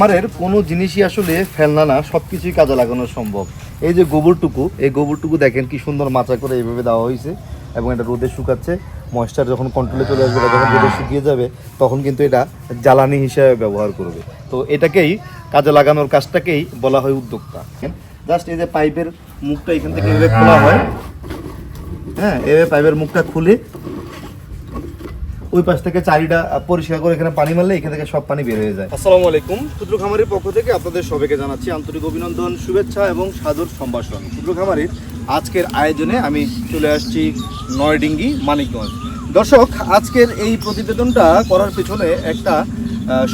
খামারের কোনো জিনিসই আসলে ফেলনা না সব কিছুই কাজে লাগানো সম্ভব। এই যে গোবরটুকু এই গোবরটুকু দেখেন কি সুন্দর মাচা করে এইভাবে দেওয়া হয়েছে এবং এটা রোদে শুকাচ্ছে। ময়েশ্চার যখন কন্ট্রোলে চলে আসবে যখন রোদে শুকিয়ে যাবে তখন কিন্তু এটা জ্বালানি হিসেবে ব্যবহার করবে। তো এটাকেই কাজে লাগানোর কাজটাকেই বলা হয় উদ্যোক্তা। জাস্ট এই যে পাইপের মুখটা এখান থেকে এভাবে খোলা হয়। হ্যাঁ এভাবে পাইপের মুখটা খুলে ওই পাশ থেকে চারিটা পরিষ্কার করে এখানে পানি মারলে এখান থেকে সব পানি বের হয়ে যায়। আসসালামু আলাইকুম। ক্ষুদ্র খামারের পক্ষ থেকে আপনাদের সবাইকে জানাচ্ছি আন্তরিক অভিনন্দন, শুভেচ্ছা এবং সাদর সম্ভাষণ। ক্ষুদ্র খামারের আজকের আয়োজনে আমি চলে আসছি নয়ডিঙ্গি, মানিকগঞ্জ। দর্শক, আজকের এই প্রতিবেদনটা করার পেছনে একটা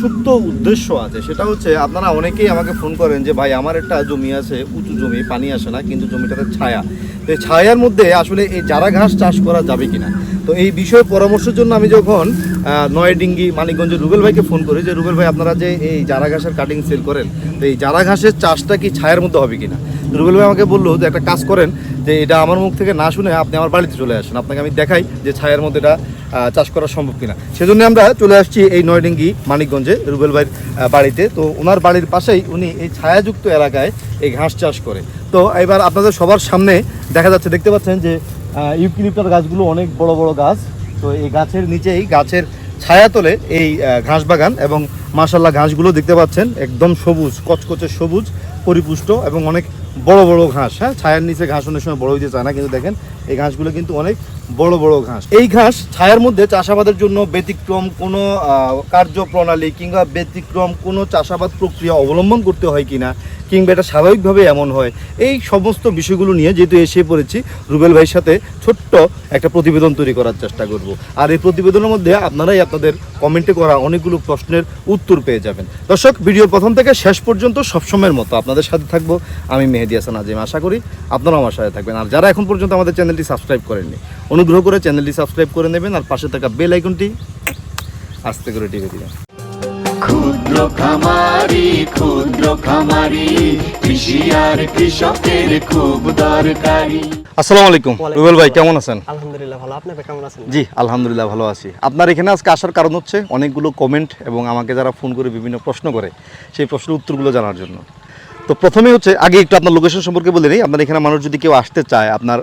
সুপ্ত উদ্দেশ্য আছে। সেটা হচ্ছে, আপনারা অনেকেই আমাকে ফোন করেন যে, ভাই, আমার একটা জমি আছে, উঁচু জমি, পানি আসে না, কিন্তু জমিটাতে ছায়া। তো ছায়ার মধ্যে আসলে এই চারা ঘাস চাষ করা যাবে কিনা? তো এই বিষয়ে পরামর্শের জন্য আমি যখন নয়ডিঙ্গি মানিকগঞ্জের রুবেল ভাইকে ফোন করি যে, রুবেল ভাই, আপনারা যে এই চারা ঘাসের কাটিং সেল করেন, তো এই চারা ঘাসের চাষটা কি ছায়ার মধ্যে হবে কিনা? রুবেল ভাই আমাকে বলল যে, একটা কাজ করেন, যে এটা আমার মুখ থেকে না শুনে আপনি আমার বাড়িতে চলে আসেন। আপনাকে আমি দেখাই যে ছায়ার মধ্যে এটা চাষ করা সম্ভব কিনা। সেজন্য আমরা চলে আসছি এই নয়ডিঙ্গি মানিকগঞ্জে রুবেল ভাইয়ের বাড়িতে। তো ওনার বাড়ির পাশেই উনি এই ছায়াযুক্ত এলাকায় এই ঘাস চাষ করে। তো এবার আপনাদের সবার সামনে দেখা যাচ্ছে, দেখতে পাচ্ছেন যে ইউক্লিপ্টার গাছগুলো অনেক বড় বড় গাছ। তো এই গাছের নিচেই, গাছের ছায়া তোলে এই ঘাস বাগান এবং মাসাল্লাহ ঘাসগুলো দেখতে পাচ্ছেন, একদম সবুজ, কচকচে সবুজ, পরিপুষ্ট এবং অনেক বড় বড় ঘাস। হ্যাঁ ছায়ার নিচে ঘাস অনেক সময় বড় হইতে চায় না, কিন্তু দেখেন এই ঘাসগুলো কিন্তু অনেক বড় বড় ঘাস। এই ঘাস ছায়ার মধ্যে চাষাবাদের জন্য ব্যতিক্রম কোনো কার্যপ্রণালী কিংবা ব্যতিক্রম কোনো চাষাবাদ প্রক্রিয়া অবলম্বন করতে হয় কিনা, কিংবা এটা স্বাভাবিকভাবে এমন হয়, এই সমস্ত বিষয়গুলো নিয়ে যেহেতু এসে পড়েছি, রুবেল ভাইয়ের সাথে ছোট্ট একটা প্রতিবেদন তৈরি করার চেষ্টা করব। আর এই প্রতিবেদনের মধ্যে আপনারাই আপনাদের কমেন্টে করা অনেকগুলো প্রশ্নের উত্তর পেয়ে যাবেন। দর্শক, ভিডিওর প্রথম থেকে শেষ পর্যন্ত সবসময়ের মতো আপনাদের সাথে থাকব। আমি মেহেদি হাসান আজিম। আশা করি আপনারাও আমার সাথে থাকবেন। আর যারা এখন পর্যন্ত আমাদের চ্যানেলটি সাবস্ক্রাইব করেননি। অনুগ্রহ করে চ্যানেলটি সাবস্ক্রাইব করে নেবেন আর পাশে থাকা বেল আইকনটি আস্তে করে টিপে দিবেন। ক্ষুদ্র খামারি ক্ষুদ্র খামারি কৃষি আর কৃষকের খুব দরকারি। আসসালামু আলাইকুম রুবেল ভাই কেমন আছেন? আলহামদুলিল্লাহ ভালো। আপনি কেমন আছেন? জি আলহামদুলিল্লাহ ভালো আছি। আপনার এখানে আজকে আসার কারণ হচ্ছে অনেকগুলো কমেন্ট এবং আমাকে যারা ফোন করে বিভিন্ন প্রশ্ন করে সেই প্রশ্নের উত্তরগুলো জানার জন্য। তো প্রথমে হচ্ছে আগে একটু আপনার লোকেশন সম্পর্কে বলে নিই। আপনার এখানে মানুষ যদি কেউ আসতে চায় আপনার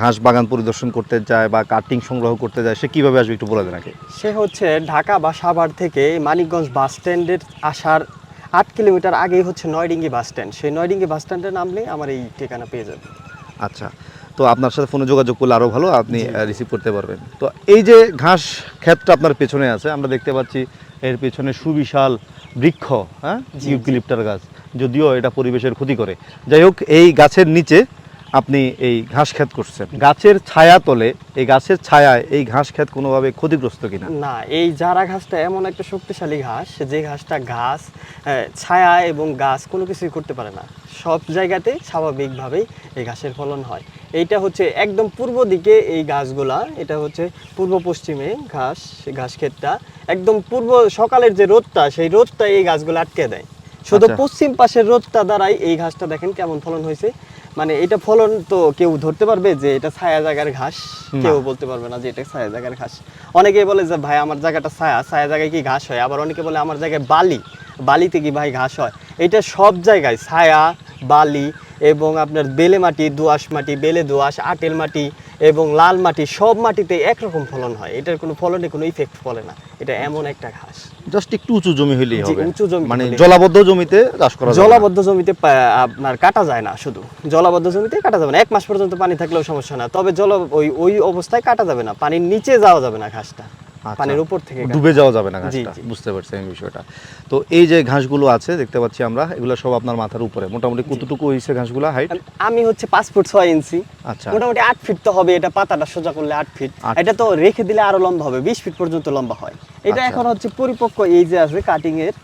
ঘাস বাগান পরিদর্শন করতে চায় বা কাটিং সংগ্রহ করতে চায় সে কীভাবে আসবে একটু বলে দেন আগে? সে হচ্ছে ঢাকা বা সাভার থেকে মানিকগঞ্জ বাস স্ট্যান্ডের আসার আট কিলোমিটার আগেই হচ্ছে নয়ডিঙ্গি বাস স্ট্যান্ড। সেই নয়ডিঙ্গি বাস স্ট্যান্ডে নামলেই আমার এই ঠিকানা পেয়ে যাবে আচ্ছা তো আপনার সাথে ফোনে যোগাযোগ করলে আরও ভালো আপনি রিসিভ করতে পারবেন। তো এই যে ঘাস ক্ষেতটা আপনার পেছনে আছে আমরা দেখতে পাচ্ছি এর পেছনে সুবিশাল বৃক্ষ হ্যাঁ? ইউক্লিপ্টার গাছ। যদিও এটা পরিবেশের ক্ষতি করে। যাই হোক, এই গাছের নিচে আপনি এই ঘাস ক্ষেত করছেন। গাছের ছায়া তলে এই গাছের ছায়ায় এই ঘাস ক্ষেত কোনোভাবে ক্ষতিগ্রস্ত কিনা? না, এই জারা ঘাসটা এমন একটা শক্তিশালী ঘাস, যে ঘাসটা ঘাস ছায়া এবং গাছ কোনো কিছুই করতে পারে না। সব জায়গাতে স্বাভাবিকভাবেই এই ঘাসের ফলন হয়। এইটা হচ্ছে একদম পূর্ব দিকে এই গাছগুলা, এটা হচ্ছে পূর্ব পশ্চিমে ঘাস ঘাস ক্ষেতটা। একদম পূর্ব সকালের যে রোদটা, সেই রোদটা এই গাছগুলো আটকে দেয়। শুধু আচ্ছা। পশ্চিম পাশের রোদটা দ্বারাই এই ঘাসটা দেখেন কেমন ফলন হয়েছে। মানে এটা ফলন তো কেউ ধরতে পারবে যে এটা ছায়া জায়গার ঘাস। কেউ বলতে পারবে না যে এটা ছায়া জায়গার ঘাস। অনেকেই বলে যে ভাই আমার জায়গাটা ছায়া। ছায়া জায়গায় কি ঘাস হয়? আবার অনেকে বলে আমার জায়গায় বালি। বালিতে কি ভাই ঘাস হয়? এটা সব জায়গায় ছায়া বালি এবং আপনার বেলে মাটি দোআঁশ মাটি বেলে দোআঁশ আটেল মাটি এবং লাল মাটি সব মাটিতে একরকম ফলন হয়। এটার কোনো ফলনে কোনো ইফেক্ট ফলে না। এটা এমন একটা ঘাস। জাস্ট একটু উঁচু জমি হলেই হবে। উঁচু জমি মানে। জলাবদ্ধ জমিতে চাষ করা জলাবদ্ধ জমিতে আপনার কাটা যায় না শুধু। জলাবদ্ধ জমিতে কাটা যাবে না। এক মাস পর্যন্ত পানি থাকলেও সমস্যা না। তবে জল ওই ওই অবস্থায় কাটা যাবে না। পানির নিচে যাওয়া যাবে না ঘাসটা। পানির উপর থেকে ডুবে যাওয়া যাবে না ঘাসটা বুঝতে পারছি আমি বিষয়টা। তো এই যে ঘাসগুলো আছে দেখতে পাচ্ছি আমরা এগুলো সব আপনার মাথার উপরে। মোটামুটি কতটুকু হয়েছে ঘাসগুলো? হাইট আমি হচ্ছে পাঁচ ফুট ছয় ইঞ্চি। আচ্ছা। মোটামুটি আট ফিট তো হবে এটা পাতাটা সোজা করলে আট ফিট। এটা তো রেখে দিলে আরও লম্বা হবে বিশ ফিট পর্যন্ত লম্বা হয়। এটা আচ্ছা। এখন হচ্ছে পরিপক্ক এই যে আছে কাটিং এর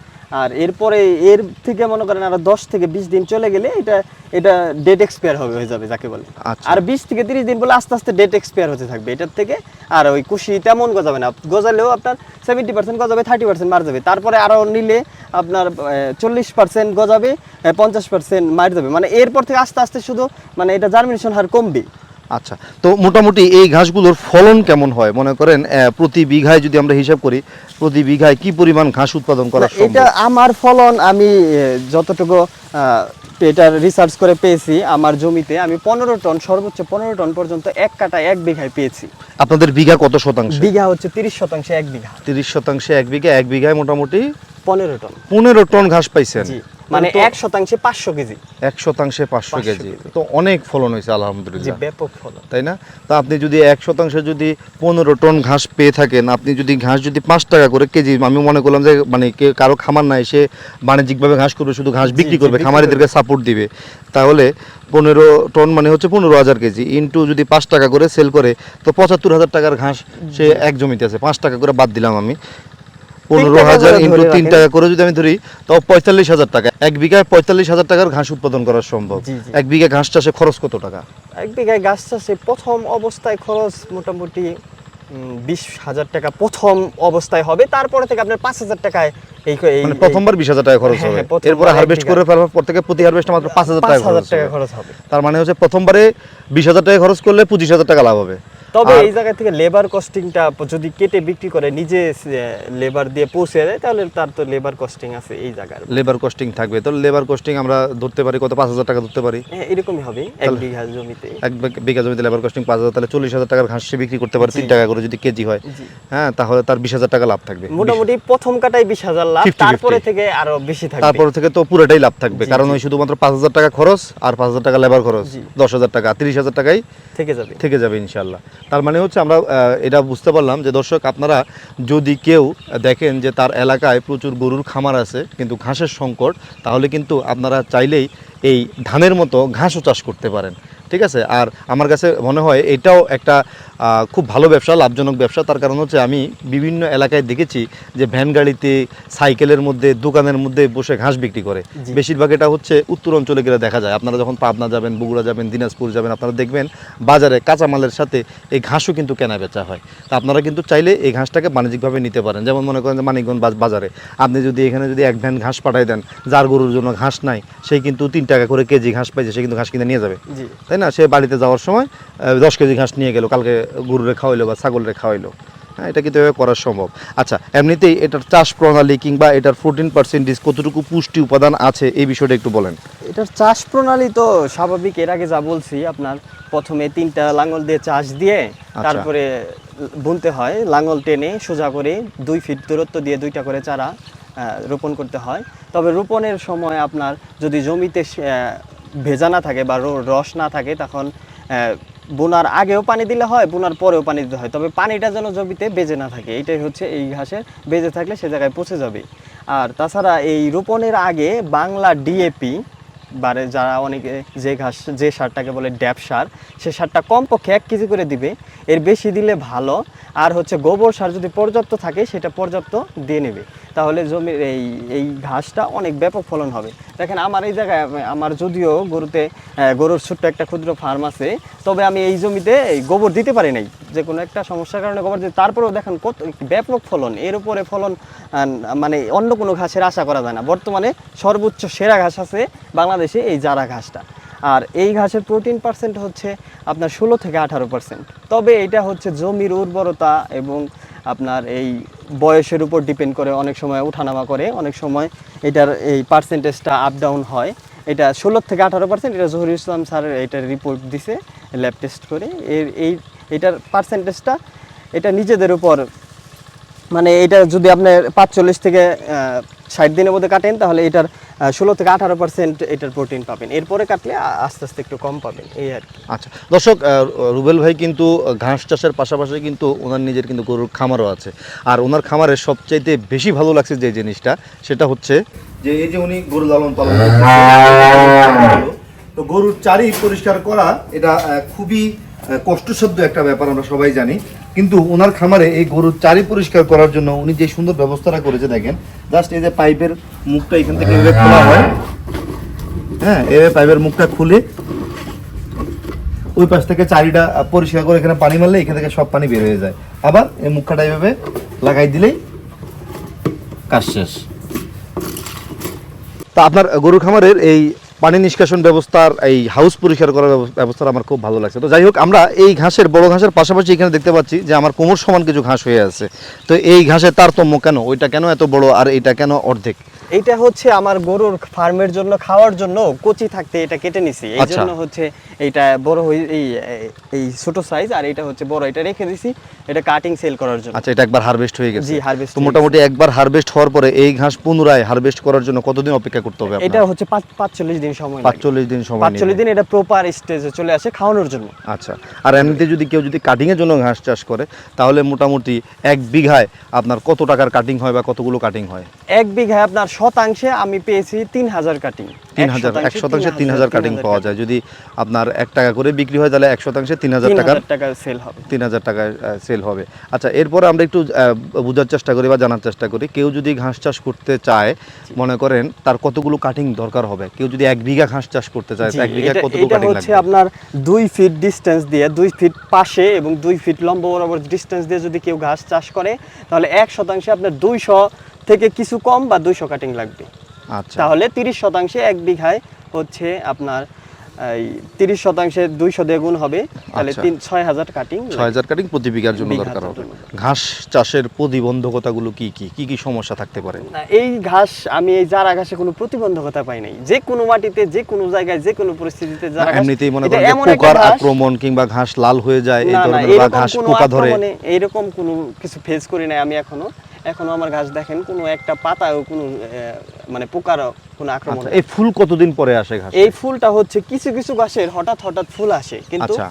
আর এরপরে এর থেকে মনে করেন আরও দশ থেকে বিশ দিন চলে গেলে এটা এটা ডেট এক্সপায়ার হবে হয়ে যাবে যাকে বলে। আচ্ছা। আর বিশ থেকে তিরিশ দিন বলে আস্তে আস্তে ডেট এক্সপায়ার হতে থাকবে এটার থেকে। আর ওই কুশি তেমন গজাবে না। গজালেও আপনার সেভেন্টি পার্সেন্ট গজাবে থার্টি পার্সেন্ট মার যাবে। তারপরে আরও নিলে আপনার চল্লিশ পার্সেন্ট গজাবে পঞ্চাশ পার্সেন্ট মার যাবে। মানে এরপর থেকে আস্তে আস্তে শুধু মানে এটা জার্মিনেশন হার কমবে। আচ্ছা তো মোটামুটি এই ঘাসগুলোর ফলন কেমন হয়? মনে করেন প্রতি বিঘায় যদি আমরা হিসাব করি প্রতি বিঘায় কি পরিমাণ ঘাস উৎপাদন করা এটা আমার ফলন আমি যতটুকু এটা রিসার্চ করে পেয়েছি আমার জমিতে আমি পনেরো টন সর্বোচ্চ পনেরো টন পর্যন্ত এক কাটা এক বিঘায় পেয়েছি। আপনাদের বিঘা কত শতাংশ? বিঘা হচ্ছে তিরিশ শতাংশে এক বিঘা। তিরিশ শতাংশে এক বিঘা এক বিঘায় মোটামুটি পনেরো টন। পনেরো টন ঘাস পাইছেন। মানে এক শতাংশে পাঁচশো কেজি। এক শতাংশে পাঁচশো কেজি। তো অনেক ফলন হয়েছে আলহামদুলিল্লাহ। ব্যাপক ফলন। তাই না? তা আপনি যদি এক শতাংশে যদি পনেরো টন ঘাস পেয়ে থাকেন আপনি যদি ঘাস যদি পাঁচ টাকা করে কেজি আমি মনে করলাম যে মানে কারও খামার নাই সে বাণিজ্যিকভাবে ঘাস করবে শুধু ঘাস বিক্রি করবে খামারিদেরকে সাপোর্ট দিবে। তাহলে পনেরো টন মানে হচ্ছে পনেরো হাজার কেজি। ইন্টু যদি পাঁচ টাকা করে সেল করে তো পঁচাত্তর হাজার টাকার ঘাস সে এক জমিতে আছে। পাঁচ টাকা করে বাদ দিলাম আমি। পনেরো হাজার ইন্টু তিন টাকা করে যদি আমি ধরি তো পঁয়তাল্লিশ হাজার টাকা। এক বিঘায় পঁয়তাল্লিশ হাজার টাকার ঘাস উৎপাদন করা সম্ভব। এক বিঘা ঘাস চাষে খরচ কত টাকা? এক বিঘায় গাছ চাষে প্রথম অবস্থায় খরচ মোটামুটি বিশ হাজার টাকা প্রথম অবস্থায় হবে। তারপরে থেকে আপনার পাঁচ হাজার টাকায় এই মানে প্রথমবার বিশ হাজার টাকা খরচ হ্যাঁ, হবে। হ্যাঁ, এরপরে হারভেস্ট করে ফেলার পর থেকে প্রতি হারভেস্টে মাত্র পাঁচ হাজার টাকা। খরচ হবে। তার মানে হচ্ছে প্রথমবারে বিশ হাজার টাকা খরচ করলে পঁচিশ হাজার টাকা লাভ হবে। তবে এই জায়গা থেকে লেবার কস্টিংটা যদি কেটে বিক্রি করে নিজে লেবার দিয়ে পৌঁছে দেয় তাহলে তার তো লেবার কস্টিং আছে এই জায়গার লেবার কস্টিং থাকবে। তো লেবার কস্টিং আমরা ধরতে পারি কত? পাঁচ হাজার টাকা ধরতে পারি। হ্যাঁ এরকমই হবে এক বিঘা জমিতে। এক বিঘা- জমিতে লেবার কস্টিং পাঁচ হাজার তাহলে চল্লিশ হাজার টাকার ঘাস সে বিক্রি করতে পারে তিন টাকা করে যদি কেজি হয়। হ্যাঁ তাহলে তার বিশ হাজার টাকা লাভ থাকবে। মোটামুটি প্রথম কাটাই বিশ হাজার লাভ তারপরে থেকে আরও বেশি থাকবে। তারপর থেকে তো পুরোটাই লাভ থাকবে কারণ। ওই শুধুমাত্র পাঁচ হাজার টাকা খরচ আর পাঁচ হাজার টাকা লেবার খরচ। দশ হাজার টাকা তিরিশ হাজার টাকাই থেকে যাবে। থেকে যাবে ইনশাল্লাহ তার মানে হচ্ছে আমরা এটা বুঝতে পারলাম যে দর্শক আপনারা যদি কেউ দেখেন যে তার এলাকায় প্রচুর গরুর খামার আছে, কিন্তু ঘাসের সংকট, তাহলে কিন্তু আপনারা চাইলেই এই ধানের মতো ঘাসও চাষ করতে পারেন। ঠিক আছে? আর আমার কাছে মনে হয় এটাও একটা খুব ভালো ব্যবসা লাভজনক ব্যবসা। তার কারণ হচ্ছে আমি বিভিন্ন এলাকায় দেখেছি যে ভ্যান গাড়িতে সাইকেলের মধ্যে দোকানের মধ্যে বসে ঘাস বিক্রি করে। বেশিরভাগ এটা হচ্ছে উত্তর অঞ্চলে গেলে দেখা যায়। আপনারা যখন পাবনা যাবেন বগুড়া যাবেন দিনাজপুর যাবেন আপনারা দেখবেন বাজারে কাঁচামালের সাথে এই ঘাসও কিন্তু কেনা বেচা হয়। তা আপনারা কিন্তু চাইলে এই ঘাসটাকে বাণিজ্যিকভাবে নিতে পারেন। যেমন মনে করেন যে মানিকগঞ্জ বাজ- বাজারে আপনি যদি এখানে যদি এক ভ্যান ঘাস পাঠাই দেন যার গরুর জন্য ঘাস নাই সেই কিন্তু তিন টাকা করে কেজি ঘাস পাইছে সে কিন্তু ঘাস কিনে নিয়ে যাবে। তাই না? সে বাড়িতে যাওয়ার সময় দশ কেজি ঘাস নিয়ে গেল কালকে গরুরে খাওয়াইলো বা ছাগল ছাগলরে খাওয়াইলো। হ্যাঁ এটা কিন্তু এভাবে করা সম্ভব। আচ্ছা এমনিতেই এটার চাষ প্রণালী কিংবা এটার ফোরটিন পার্সেন্টেজ কতটুকু পুষ্টি উপাদান আছে এই বিষয়টা একটু বলেন। এটার চাষ প্রণালী তো স্বাভাবিক এর আগে যা বলছি আপনার প্রথমে তিনটা লাঙল দিয়ে চাষ দিয়ে তারপরে বুনতে হয় লাঙল টেনে সোজা করে দুই ফিট দূরত্ব দিয়ে দুইটা করে চারা রোপণ করতে হয়। তবে রোপণের সময় আপনার যদি জমিতে ভেজা না থাকে বা রস না থাকে, তখন বোনার আগেও পানি দিলে হয়, বোনার পরেও পানি দিতে হয়। তবে পানিটা যেন জমিতে বেজে না থাকে, এটাই হচ্ছে এই ঘাসের বেজে থাকলে সে জায়গায় পচে যাবে। আর তাছাড়া এই রোপণের আগে বাংলা ডিএপি বারে যারা অনেকে যে ঘাস, যে সারটাকে বলে ড্যাপ সার, সে সারটা কমপক্ষে এক কেজি করে দিবে। এর বেশি দিলে ভালো। আর হচ্ছে গোবর সার যদি পর্যাপ্ত থাকে, সেটা পর্যাপ্ত দিয়ে নেবে। তাহলে জমির এই এই ঘাসটা অনেক ব্যাপক ফলন হবে। দেখেন আমার এই জায়গায়, আমার যদিও গরুতে গরুর ছোট্ট একটা ক্ষুদ্র ফার্ম আছে, তবে আমি এই জমিতে গোবর দিতে পারি নাই। যে কোনো একটা সমস্যার কারণে গোবর দিতে তারপরেও দেখেন কত ব্যাপক ফলন। এর উপরে ফলন মানে অন্য কোনো ঘাসের আশা করা যায় না। বর্তমানে সর্বোচ্চ সেরা ঘাস আছে বাংলাদেশে এই জারা ঘাসটা। আর এই ঘাসের প্রোটিন পার্সেন্ট হচ্ছে আপনার ষোলো থেকে আঠারো পার্সেন্ট। তবে এটা হচ্ছে জমির উর্বরতা এবং আপনার এই বয়সের উপর ডিপেন্ড করে অনেক সময় ওঠানামা করে, অনেক সময় এটার এই পার্সেন্টেজটা আপ ডাউন হয়। এটা ষোলো থেকে আঠারো পার্সেন্ট এটা জহুর ইসলাম স্যারের এটার রিপোর্ট দিছে ল্যাব টেস্ট করে। এর এই, এটার পার্সেন্টেজটা এটা নিজেদের উপর মানে এটা যদি আপনার পাঁচচল্লিশ থেকে ষাট দিনের মধ্যে কাটেন, তাহলে এটার ষোলো থেকে আঠারো পার্সেন্ট এটার প্রোটিন পাবেন। এরপরে কাটলে আস্তে আস্তে একটু কম পাবেন, এই আর কি। আচ্ছা দর্শক রুবেল ভাই কিন্তু ঘাস চাষের পাশাপাশি কিন্তু ওনার নিজের কিন্তু গরুর খামারও আছে। আর ওনার খামারের সবচাইতে বেশি ভালো লাগছে যে জিনিসটা, সেটা হচ্ছে যে এই যে উনি গরু লালন পালন তো গরুর চারি পরিষ্কার করা, এটা খুবই কষ্টসাধ্য একটা ব্যাপার, আমরা সবাই জানি। কিন্তু ওনার খামারে এই গরুর চারি পরিষ্কার করার জন্য উনি যে সুন্দর ব্যবস্থাটা করেছে দেখেন জাস্ট এই যে পাইপের মুখটা এখান থেকে এভাবে খোলা হয়। হ্যাঁ এভাবে পাইপের মুখটা খুলে ওই পাশ থেকে চারিটা পরিষ্কার করে এখানে পানি মারলে এখান থেকে সব পানি বের হয়ে যায়। আবার এই মুখটা এভাবে লাগাই দিলেই কাজ শেষ। তা আপনার গরু খামারের এই পানি নিষ্কাশন ব্যবস্থার এই হাউস পরিষ্কার করার ব্যবস্থা ব্যবস্থাটা আমার খুব ভালো লাগছে। তো যাই হোক আমরা এই ঘাসের বড় ঘাসের পাশাপাশি এখানে দেখতে পাচ্ছি যে আমার কোমর সমান কিছু ঘাস হয়ে আছে। তো এই ঘাসের তারতম্য কেন? ওইটা কেন এত বড়? আর এটা কেন অর্ধেক? এটা হচ্ছে আমার গরুর ফার্মের জন্য খাওয়ার জন্য কচি থাকতে এটা কেটে নিছি। এই আচ্ছা। জন্য হচ্ছে এইটা বড় হই এই এই ছোট সাইজ আর এটা হচ্ছে বড়। এটা রেখে দিছি। এটা কাটিং সেল করার জন্য। আচ্ছা এটা একবার হারভেস্ট হয়ে গেছে। জি, harvest তো মোটামুটি একবার হারভেস্ট হওয়ার পরে এই ঘাস পুনরায় হারভেস্ট করার জন্য কতদিন অপেক্ষা করতে হবে এটা হচ্ছে পাঁচ পাঁচচল্লিশ দিন সময় লাগে। পাঁচচল্লিশ দিন সময় পাঁচচল্লিশ নেবে। দিন এটা প্রপার স্টেজে চলে আসে খাওয়ানোর জন্য। আচ্ছা আর এমনিতে যদি কেউ যদি কাটিং এর জন্য ঘাস চাষ করে তাহলে মোটামুটি এক বিঘায় আপনার কত টাকার কাটিং হয় বা কতগুলো কাটিং হয়? এক বিঘায় আপনার শতাংশে আমি পেয়েছি তিন হাজার কাটিং তিন হাজার এক শতাংশে তিন হাজার কাটিং পাওয়া যায়। যদি আপনার এক টাকা করে বিক্রি হয় তাহলে এক শতাংশে তিন হাজার তিন টাকা সেল হবে। তিন হাজার টাকায় সেল হবে। আচ্ছা এরপরে আমরা একটু বোঝার চেষ্টা করি বা জানার চেষ্টা করি। কেউ যদি ঘাস চাষ করতে চায় মনে করেন তার কতগুলো কাটিং দরকার হবে? কেউ যদি এক বিঘা ঘাস চাষ করতে চায় এক বিঘা কতগুলো কাটিং হচ্ছে লাগবে? আপনার দুই ফিট ডিস্টেন্স দিয়ে দুই ফিট পাশে এবং দুই ফিট লম্ব বরাবর ডিস্টেন্স দিয়ে যদি কেউ ঘাস চাষ করে তাহলে এক শতাংশে আপনার দুইশো থেকে কিছু কম বা দুইশো কাটিং লাগবে। আচ্ছা। তাহলে তিরিশ শতাংশে এক বিঘায় হচ্ছে আপনার তিরিশ শতাংশে দুইশো দিয়ে গুণ হবে। তাহলে আচ্ছা। তিন ছয় হাজার কাটিং ছয় হাজার কাটিং প্রতি বিঘার জন্য দরকার হবে। ঘাস চাষের প্রতিবন্ধকতাগুলো কি কি? কি কি সমস্যা থাকতে পারে? এই ঘাস আমি এই জারা ঘাসে কোনো প্রতিবন্ধকতা পাই নাই। যে কোনো মাটিতে যে কোনো জায়গায় যে কোনো পরিস্থিতিতে জারা এমনিতেই মনে করেন পোকার আক্রমণ কিংবা ঘাস লাল হয়ে যায় এই ধরনের বা ঘাস পোকা ধরে এইরকম কোনো কিছু ফেস করি নাই আমি এখনও। এখনও আমার গাছ দেখেন কোনো একটা পাতা কোনো আহ, মানে পোকার কোনো আক্রমণ আচ্ছা, এই ফুল কতদিন পরে আসে ঘাস এই ফুলটা হচ্ছে কিছু কিছু গাছের হঠাৎ হঠাৎ ফুল আসে কিন্তু আচ্ছা।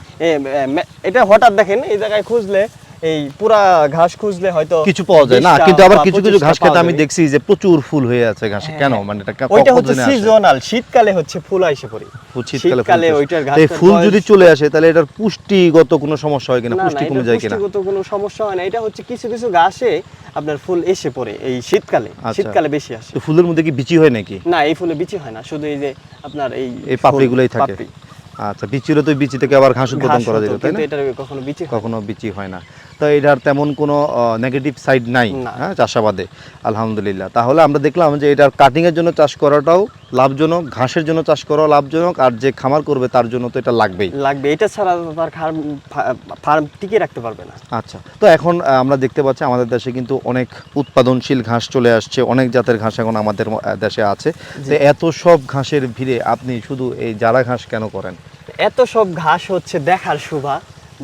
এটা হঠাৎ দেখেন এই জায়গায় খুঁজলে এই পুরা ঘাস খুঁজলে হয়তো কিছু পাওয়া যায়। না কিন্তু আবার কিছু কিছু ঘাস খেতে আমি দেখছি যে প্রচুর ফুল হয়ে আছে ঘাসে। হ্যাঁ, কেন? হ্যাঁ। মানে এটা ওইটা হচ্ছে সিজনাল শীতকালে হচ্ছে ফুল আইসে পড়ে। শীতকালে। ওইটার এই ফুল যদি চলে আসে তাহলে এটার পুষ্টিগত কোনো সমস্যা হয় কিনা? পুষ্টি কমে যায় কিনা? পুষ্টিগত কোনো সমস্যা হয় না। এটা হচ্ছে কিছু কিছু ঘাসে আপনার ফুল এসে পড়ে এই শীতকালে। আচ্ছা। শীতকালে বেশি আসে। তো ফুলের মধ্যে কি বিচি হয় নাকি? না এই ফুলে বিচি হয় না। শুধু এই যে আপনার এই এই পাপড়িগুলোই থাকে। আচ্ছা বিচি হলে তো বিচি থেকে আবার ঘাস উৎপাদন করা যেত তাই না? এটা কখনো বিচি কখনো বিচি হয় না। তো এটার তেমন কোনো নেগেটিভ সাইড নাই হ্যাঁ চাষাবাদে আলহামদুলিল্লাহ। তাহলে আমরা দেখলাম যে এটার কাটিং এর জন্য চাষ করাটাও লাভজনক ঘাসের জন্য চাষ করাও লাভজনক আর যে খামার করবে তার জন্য তো এটা লাগবেই। লাগবে। এটা ছাড়া তার ফার্ম টিকে রাখতে পারবে না। আচ্ছা তো এখন আমরা দেখতে পাচ্ছি আমাদের দেশে কিন্তু অনেক উৎপাদনশীল ঘাস চলে আসছে অনেক জাতের ঘাস এখন আমাদের দেশে আছে। তো এত সব ঘাসের ভিড়ে আপনি শুধু এই জারা ঘাস কেন করেন? এত সব ঘাস হচ্ছে দেখার শোভা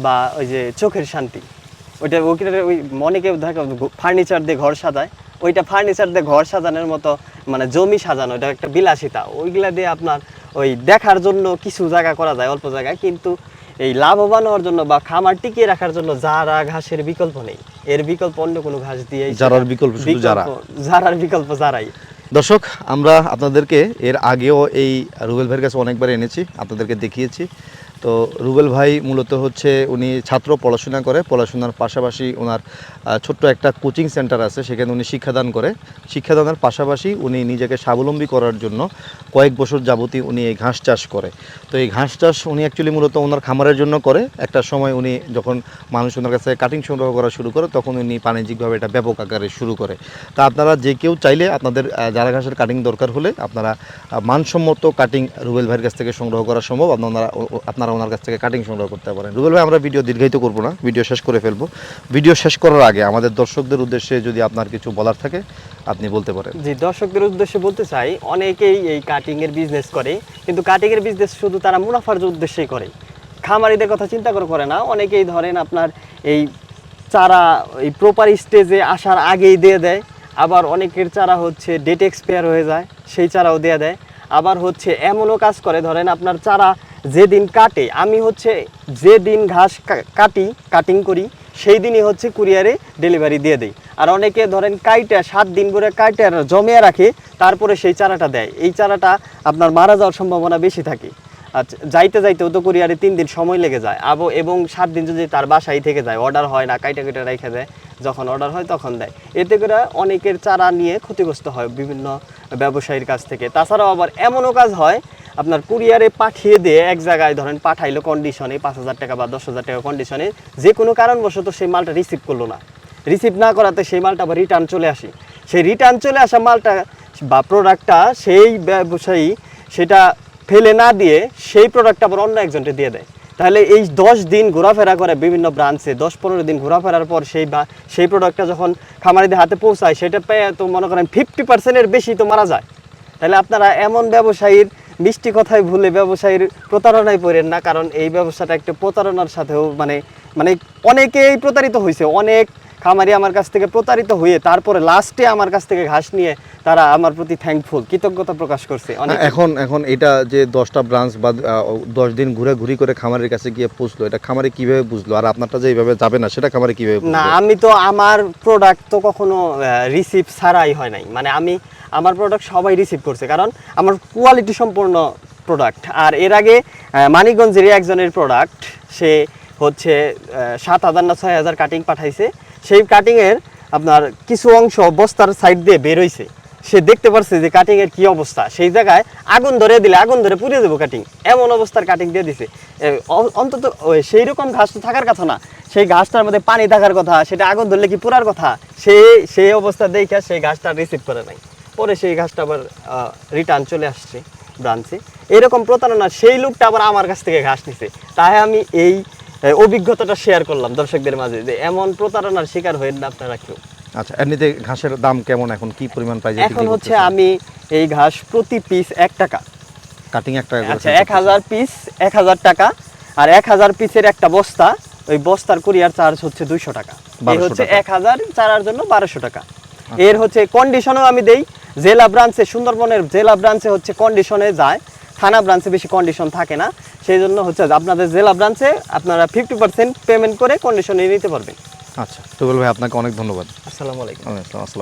বা ওই যে চোখের শান্তি। ওইটা ওই মনেকে দেখো ফার্নিচার দিয়ে ঘর সাজায়। ওইটা ফার্নিচার দিয়ে ঘর সাজানোর মতো মানে জমি সাজানো এটা একটা বিলাসিতা। ওইগুলা দিয়ে আপনার ওই দেখার জন্য কিছু জায়গা করা যায় অল্প জায়গায় কিন্তু এই লাভবান হওয়ার জন্য বা খামার টিকিয়ে রাখার জন্য যারা ঘাসের বিকল্প নেই। এর বিকল্প অন্য কোনো ঘাস দিয়ে জারার বিকল্প শুধু জারা। যারার বিকল্প যারাই দর্শক আমরা আপনাদেরকে এর আগেও এই রুবেল ভাইয়ের কাছে অনেকবার এনেছি আপনাদেরকে দেখিয়েছি। তো রুবেল ভাই মূলত হচ্ছে উনি ছাত্র পড়াশোনা করে, পড়াশোনার পাশাপাশি ওনার ছোট্ট একটা কোচিং সেন্টার আছে, সেখানে উনি শিক্ষাদান করে। শিক্ষাদানের পাশাপাশি উনি নিজেকে স্বাবলম্বী করার জন্য কয়েক বছর যাবতী উনি এই ঘাস চাষ করে। তো এই ঘাস চাষ উনি অ্যাকচুয়ালি মূলত ওনার খামারের জন্য করে। একটা সময় উনি যখন মানুষ ওনার কাছে কাটিং সংগ্রহ করা শুরু করে, তখন উনি বাণিজ্যিকভাবে এটা ব্যাপক আকারে শুরু করে। তা আপনারা যে কেউ চাইলে আপনাদের জারা ঘাসের কাটিং দরকার হলে আপনারা মানসম্মত কাটিং রুবেল ভাইয়ের কাছ থেকে সংগ্রহ করা সম্ভব। আপনারা, ও- আপনারা ওনার কাছ থেকে কাটিং সংগ্রহ করতে পারেন। রুবেল ভাই, আমরা ভিডিও দীর্ঘায়িত করব না ভিডিও শেষ করে ফেলব। ভিডিও শেষ করার আগে আমাদের দর্শকদের উদ্দেশ্যে যদি আপনার কিছু বলার থাকে, আপনি বলতে পারেন। জি, দর্শকদের উদ্দেশ্যে বলতে চাই, অনেকেই এই কাটিং এর বিজনেস করে, কিন্তু কাটিং এর বিজনেস শুধু তারা মুনাফার উদ্দেশ্যেই করে। খামারিদের কথা চিন্তা করে করে না, অনেকেই ধরেন আপনার এই চারা এই প্রপার স্টেজে আসার আগেই দিয়ে দেয়, আবার অনেকের চারা হচ্ছে ডেট এক্সপায়ার হয়ে যায়, সেই চারাও দিয়ে দেয়। আবার হচ্ছে এমনও কাজ করে, ধরেন আপনার চারা যেদিন কাটে, আমি হচ্ছে যেদিন ঘাস কাটি কাটিং করি সেই দিনই হচ্ছে কুরিয়ারে ডেলিভারি দিয়ে দেই। আর অনেকে ধরেন কাইটা, সাত দিন করে কাইটা জমিয়ে রাখে, তারপরে সেই চারাটা দেয়। এই চারাটা আপনার মারা যাওয়ার সম্ভাবনা বেশি থাকে। আচ্ছা যাইতে যাইতেও তো কুরিয়ারে তিন দিন সময় লেগে যায়। আবো এবং সাত দিন যদি তার বাসায় থেকে যায় অর্ডার হয় না, কাইটা কেটে রেখে দেয়, যখন অর্ডার হয় তখন দেয়। এতে করে অনেকের চারা নিয়ে ক্ষতিগ্রস্ত হয় বিভিন্ন ব্যবসায়ীর কাছ থেকে। তাছাড়াও আবার এমনও কাজ হয় আপনার কুরিয়ারে পাঠিয়ে দিয়ে এক জায়গায় ধরেন পাঠাইলো কন্ডিশনে পাঁচ হাজার টাকা বা দশ হাজার টাকা কন্ডিশনে যে কোনো কারণবশত সেই মালটা রিসিভ করল না। রিসিভ না করাতে সেই মালটা আবার রিটার্ন চলে আসে। সেই রিটার্ন চলে আসা মালটা বা প্রোডাক্টটা সেই ব্যবসায়ী সেটা ফেলে না দিয়ে সেই প্রোডাক্টটা আবার অন্য একজনকে দিয়ে দেয়। তাহলে এই দশ দিন ঘোরাফেরা করে বিভিন্ন ব্রাঞ্চে দশ পনেরো দিন ঘোরাফেরার পর সেই বা সেই প্রোডাক্টটা যখন খামারিদের হাতে পৌঁছায়, সেটা পেয়ে তো মনে করেন ফিফটি পার্সেন্টের বেশি তো মারা যায়। তাহলে আপনারা এমন ব্যবসায়ীর মিষ্টি কথায় ভুলে ব্যবসায়ীর প্রতারণায় পড়েন না কারণ এই ব্যবসাটা একটা প্রতারণার সাথেও মানে মানে অনেকেই প্রতারিত হয়েছে। অনেক খামারি আমার কাছ থেকে প্রতারিত হয়ে তারপরে লাস্টে আমার কাছ থেকে ঘাস নিয়ে তারা আমার প্রতি থ্যাঙ্কফুল কৃতজ্ঞতা প্রকাশ করছে এখন এখন এটা যে দশটা ব্রাঞ্চ বা দশ দিন ঘুরে ঘুরি করে খামারের কাছে গিয়ে পৌঁছলো এটা খামারে কীভাবে বুঝলো? আর আপনারটা যে এইভাবে যাবে না সেটা খামারে কীভাবে না আমি তো আমার প্রোডাক্ট তো কখনো রিসিভ ছাড়াই হয় নাই। মানে আমি আমার প্রোডাক্ট সবাই রিসিভ করছে। কারণ আমার কোয়ালিটি সম্পূর্ণ প্রোডাক্ট আর এর আগে মানিকগঞ্জের একজনের প্রোডাক্ট সে হচ্ছে সাত হাজার না ছয় হাজার কাটিং পাঠাইছে। সেই কাটিংয়ের আপনার কিছু অংশ বস্তার সাইড দিয়ে বেরোইছে সে দেখতে পারছে যে কাটিং এর কি অবস্থা। সেই জায়গায় আগুন ধরে দিলে, আগুন ধরে পুড়িয়ে দেবো কাটিং এমন অবস্থার কাটিং দিয়ে দিছে। অন্তত সেই রকম ঘাস তো থাকার কথা না। সেই ঘাসটার মধ্যে পানি থাকার কথা, সেটা আগুন ধরলে কি পুরার কথা? সে, সেই অবস্থা দেখে সেই ঘাসটা রিসিভ করে নাই। পরে সেই ঘাসটা আবার রিটার্ন চলে আসছে ব্রাঞ্চে এরকম প্রতারণা সেই লোকটা আবার আমার কাছ থেকে ঘাস নিছে। তাই আমি এই অভিজ্ঞতাটা শেয়ার করলাম দর্শকদের মাঝে যে এমন প্রতারণার শিকার হয়ে না আপনারা কেউ। আচ্ছা এমনিতে ঘাসের দাম কেমন এখন? কি পরিমাণ প্রাইজে এখন হচ্ছে আমি এই ঘাস প্রতি পিস এক টাকা। কাটিং এক টাকা আচ্ছা এক হাজার পিস এক হাজার টাকা। আর এক হাজার পিসের একটা বস্তা ওই বস্তার কুরিয়ার চার্জ হচ্ছে দুইশো টাকা। এই হচ্ছে এক হাজার চারার জন্য বারোশো টাকা। এর হচ্ছে কন্ডিশনও আমি দেই জেলা ব্রাঞ্চে সুন্দরবনের জেলা ব্রাঞ্চে হচ্ছে কন্ডিশনে যায়। থানা ব্রাঞ্চে বেশি কন্ডিশন থাকে না। সেই জন্য হচ্ছে আপনাদের জেলা ব্রাঞ্চে আপনারা ফিফটি পার্সেন্ট পেমেন্ট করে কন্ডিশনে নিতে পারবেন। আচ্ছা তো ভাই আপনাকে অনেক ধন্যবাদ। আসসালামু আলাইকুম। আসসালাম।